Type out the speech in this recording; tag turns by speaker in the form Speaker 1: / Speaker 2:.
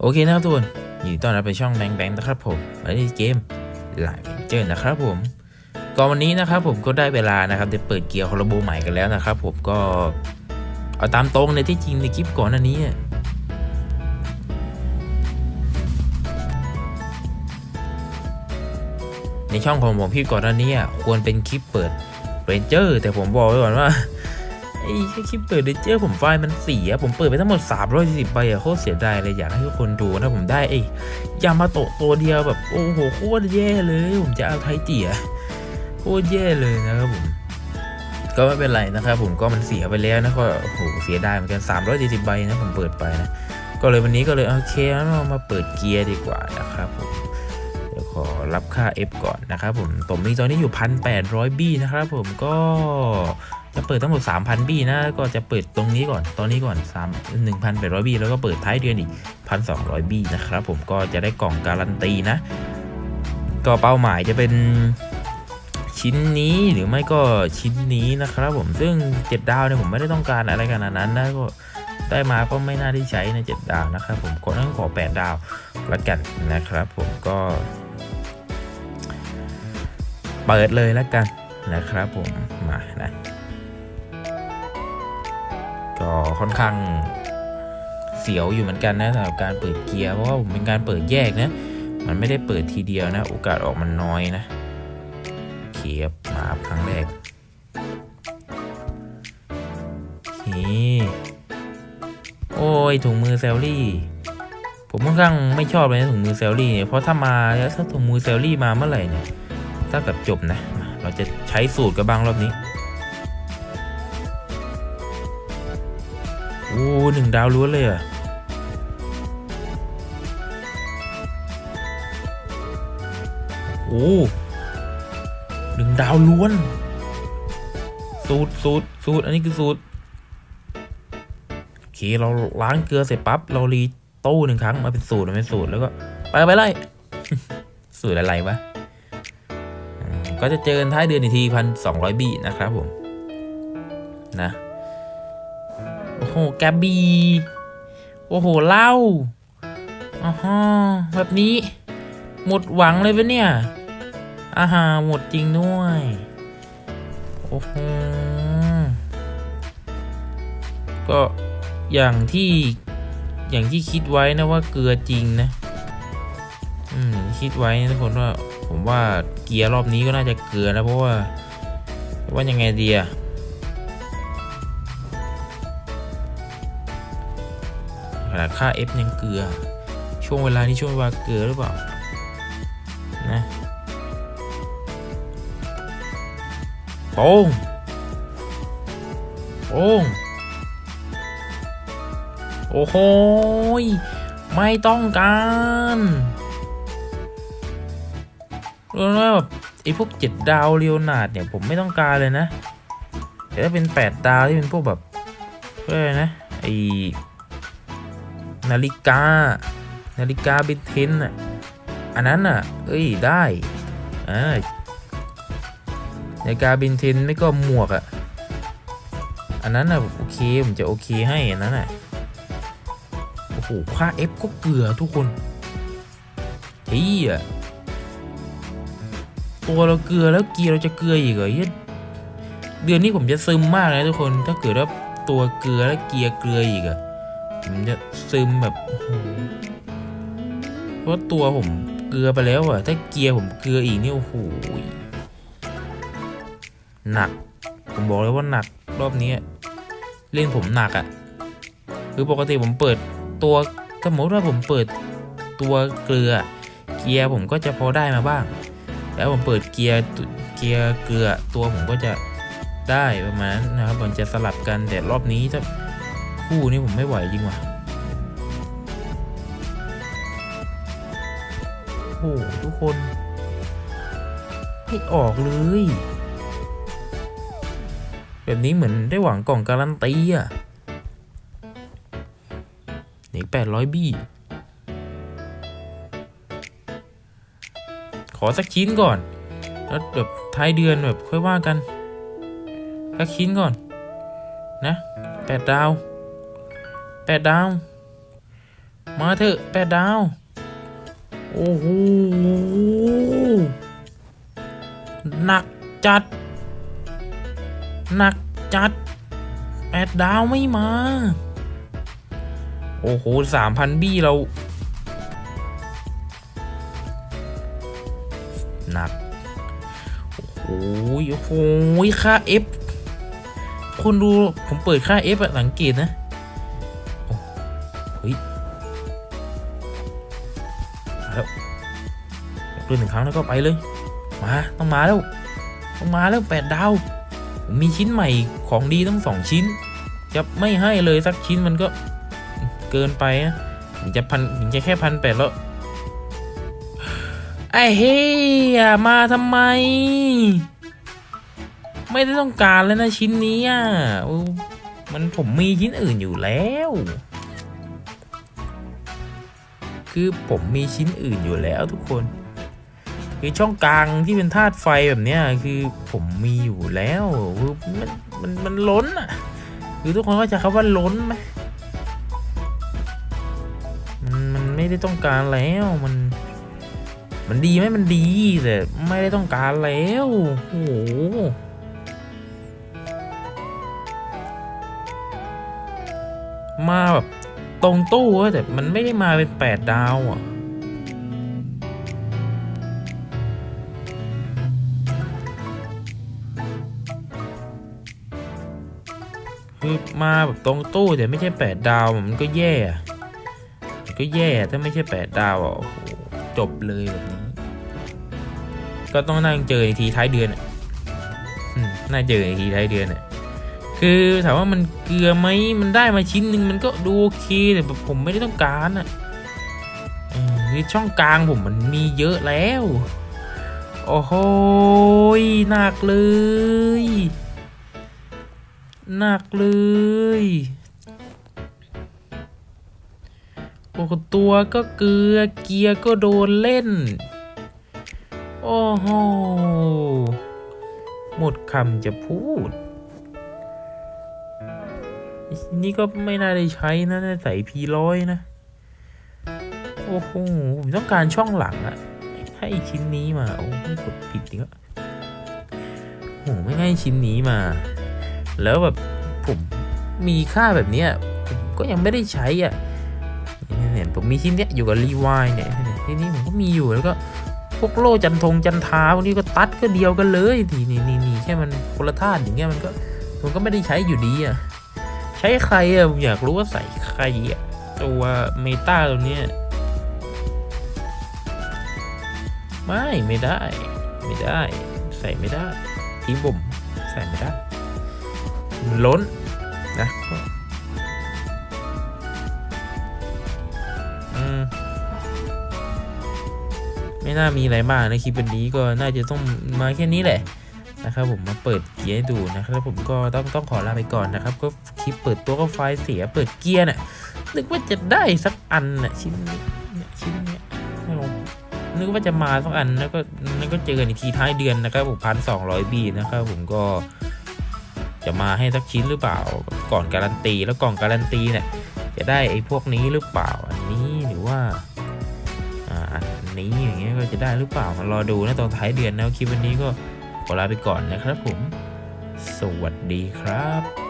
Speaker 1: โอเคนะครับทุกคนยินดีต้อนรับไปช่องแบงแบงนะครับผมและนี่เกมหลายเจอนะครับผมก็วันนี้นะครับผมก็ได้เวลานะครับจะเปิดเกียร์คอร์โบใหม่กันแล้วนะครับ ผมก็เอาตามตรงในที่จริงในคลิปก่อนอันนี้ในช่องของผมพี่ก่อนอันนี้ควรเป็นคลิปเปิดเรนเจอร์แต่ผมบอกไว้ก่อนว่า แค่คลิปเปิดเรนเจอร์ผมไฟล์มันเสีย ผมเปิดไปทั้งหมด 340ใบอะโคตรเสียดายเลยอยากให้ทุกคนดูนะผมได้ไอ้ยามาโตะตัวเดียวแบบโอ้โหโคตรแย่เลย ผมจะเอาไทเจียโคตรแย่เลยนะครับผมก็ไม่เป็นไรนะครับผมก็มันเสียไปแล้วนะก็โอ้โหเสียดายเหมือนกัน340ใบนะผมเปิดไปนะก็เลยวันนี้ก็เลยโอเคงั้นเรามาเปิดเกียร์ดีกว่านะครับผม รับค่า F ก่อนนะครับผมผมมีตอนนี้อยู่ 1,800 บี้นะครับผมก็จะเปิดทั้งหมด 3,000 บี้นะ ก็จะเปิดตรงนี้ก่อน ตอนนี้ก่อน3 1,800 บี้ แล้วก็เปิดท้ายเดือนอีก 1,200 บี้นะครับผมก็จะได้กล่องการันตีนะ ก็เป้าหมายจะเป็นชิ้นนี้หรือไม่ก็ชิ้นนี้นะครับผมซึ่ง 7 ดาวเนี่ยผมไม่ได้ต้องการอะไรขนาดนั้นนะก็ได้มาก็ไม่น่าที่ใช้ใน 7 ดาวนะครับผมก็ต้องขอ 8 ดาวละกันนะครับผมก็ เปิดเลยและกันนะครับผมมานะก็ค่อนข้างเสียวอยู่เหมือนกันนะสำหรับการเปิดเกียร์เพราะว่าผมเป็นการเปิดแยกนะ มันไม่ได้เปิดทีเดียวนะ โอกาสออกมันน้อยนะเคียบมาครั้งแรกโอเคโอ้ยถุงมือเซลลี่ ผมค่อนข้างไม่ชอบเลยนะถุงมือเซลลี่เนี่ยเพราะถ้ามาแล้วถ้าถุงมือเซลลี่มาเมื่อไหร่เนี่ย ถ้ากับจบนะ เราจะใช้สูตรกันบ้างรอบนี้โอ้หนึ่งดาวล้วนเลยอะโอ้หนึ่งดาวล้วน สูตรสูตรสูตรอันนี้คือสูตรโอเคเราล้างเกลือเสร็จปั๊บเรารีตู้หนึ่งครั้งมาเป็นสูตรมาเป็นสูตรแล้วก็ ไปไปไล่สูตรอะไรวะ ก็จะเจอกันท้ายเดือนอีกทีพันสองร้อยบีนะครับผม นะ โอ้โหแกบบีโอ้โหเล้าอ๋อแบบนี้ หมดหวังเลยปะเนี่ยอาหาหมดจริงด้วย โอ้โห ก็อย่างที่อย่างที่คิดไว้นะว่าเกลือจริงนะ คิดไว้ทุกคนว่าผมว่าเกียร์รอบนี้ก็น่าจะเกลือนะเพราะว่าว่ายังไงดีอะขนาดค่า F ยังเกลือ ช่วงเวลานี้ช่วงเวลาเกลือหรือเปล่านะโป้งโป้งโอ้โหไม่ต้องการ รู้ไหมแบบไอ้พวกเจ็ดดาวเรียวนาดเนี่ยผมไม่ต้องการเลยนะ แต่ถ้าเป็นแปดดาวที่เป็นพวกแบบเรียกอะไรนะไอ้นาฬิกา นาฬิกาเบนเทนอะอันนั้นอะ เอ้ยได้อ่าในกาบินเทนไม่ก็หมวกอะอันนั้นอะโอเคผมจะโอเคให้อันนั้นอะโอ้โหค่า F ก็เกลือทุกคนเฮีย ตัวเราเกลือแล้วเกียร์เราจะเกลืออีกเหรอเดือนนี้ผมจะซึมมากเลยทุกคน ถ้าเกิดว่าตัวเกลือแล้วเกียร์เกลืออีกอะผมจะซึมแบบโอ้โหเพราะตัวผมเกลือไปแล้วอะถ้าเกียร์ผมเกลืออีกนี่โอ้โหหนัก ผมบอกเลยว่าหนักรอบนี้เล่นผมหนักอะคือปกติผมเปิดตัวสมมติว่าผมเปิดตัวเกลือ เกียร์ผมก็จะพอได้มาบ้าง แล้วผมเปิดเกียร์เกียร์เกลือตัวผมก็จะได้ประมาณนั้นนะครับ มันจะสลับกันแต่รอบนี้ถ้าคู่นี้ผมไม่ไหวจริงว่ะโอ้โหทุกคนไม่ออกเลย แบบนี้เหมือนได้หวังกล่องการันตีอะอีกแปดร้อยบี้ ขอสักชิ้นก่อน แล้วแบบท้ายเดือนแบบค่อยว่ากันสักชิ้นก่อน นะแปดดาวแปดดาว มาเถอะแปดดาว โอ้โหหนักจัด หนักจัดแปดดาวไม่มา โอ้โหสามพันบี้เรา นักโอ้ยโอ้โหค่า F คุณดูผมเปิดค่า F อะสังเกตนะโอ้เฮ้ยมาแล้วเล่นหนึ่งครั้งแล้วก็ไปเลย มา ต้องมาแล้ว ต้องมาแล้วแปดดาว มีชิ้นใหม่ของดีต้องสองชิ้น จะไม่ให้เลยสักชิ้นมันก็เกินไปนะถึงจะพันถึงจะแค่พันแปดแล้ว ไอ้เฮียมาทำไม ไม่ได้ต้องการแล้วนะชิ้นนี้อะมันผมมีชิ้นอื่นอยู่แล้ว คือผมมีชิ้นอื่นอยู่แล้วทุกคน คือช่องกลางที่เป็นธาตุไฟแบบเนี้ยคือผมมีอยู่แล้วคือมันมันมันล้นอะคือทุกคนก็จะคำว่าล้นไหมมันมันไม่ได้ต้องการแล้วมัน มันดีไหมมันดีแต่ไม่ได้ต้องการแล้วโอ้โหมาแบบตรงตู้แต่มันไม่ได้มาเป็นแปดดาวอะคือมาแบบตรงตู้แต่ไม่ใช่แปดดาวมันก็แย่ ก็แย่ถ้าไม่ใช่แปดดาวอะโอ้โห จบเลยแบบนี้ ก็ต้องนั่งเจออีกทีท้ายเดือนอะน่าเจออีกทีท้ายเดือนอะคือถามว่ามันเกลือไหมมันได้มาชิ้นหนึ่งมันก็ดูโอเคแต่ผมไม่ได้ต้องการอะคือช่องกลางผมมันมีเยอะแล้ว โอ้โหหนักเลยหนักเลย โอ้ตัวก็เกลือเกียร์ก็โดนเล่น โอ้โห หมดคำจะพูด นี่ก็ไม่น่าได้ใช้นะใส่พีร้อยนะ โอ้โห ผมต้องการช่องหลังอะให้ชิ้นนี้มา โอ้ไม่กดผิดจริงอะโอ้โหไม่ให้ชิ้นนี้มา แล้วแบบผมมีค่าแบบเนี้ยผมก็ยังไม่ได้ใช้อะเนี่ยเนี่ย ผมมีชิ้นเนี้ยอยู่กับรีวายเนี่ยทีนี่ผมก็มีอยู่แล้วก็พวกโล่จันทงจันทาพวกนี้ก็ตัดก็เดียวกันเลยทีนี่นี่นี่แค่มันคนละธาตุอย่างเงี้ยมันก็ผมก็ไม่ได้ใช้อยู่ดีอะใช้ใครอะผมอยากรู้ว่าใส่ใครอะตัวเมตาตัวเนี้ยไม่ไม่ได้ ไม่ได้ ใส่ไม่ได้ทีมผมใส่ไม่ได้ ล้นนะ ไม่น่ามีอะไรมากในคลิปวันนี้ก็น่าจะต้องมาแค่นี้แหละนะครับผมมาเปิดเกียร์ให้ดูนะครับแล้วผมก็ต้องต้องขอลาไปก่อนนะครับ ก็คลิปเปิดตัวก็ไฟล์เสียเปิดเกียร์น่ะนึกว่าจะได้สักอันน่ะชิ้นนี้ชิ้นเนี้ยไม่รู้นึกว่าจะมาสักอันแล้วก็นั่นก็เจอกันอีกทีท้ายเดือนนะครับผมพันสองร้อยบีนะครับผมก็จะมาให้สักชิ้นหรือเปล่าก่อนการันตีแล้วกล่องการันตีเนี่ยจะได้ไอ้พวกนี้หรือเปล่าอันนี้หรือว่า นี้อย่างเงี้ยก็จะได้หรือเปล่ามารอดูนะตอนท้ายเดือนนะคลิปวันนี้ก็ขอลาไปก่อนนะครับผม สวัสดีครับ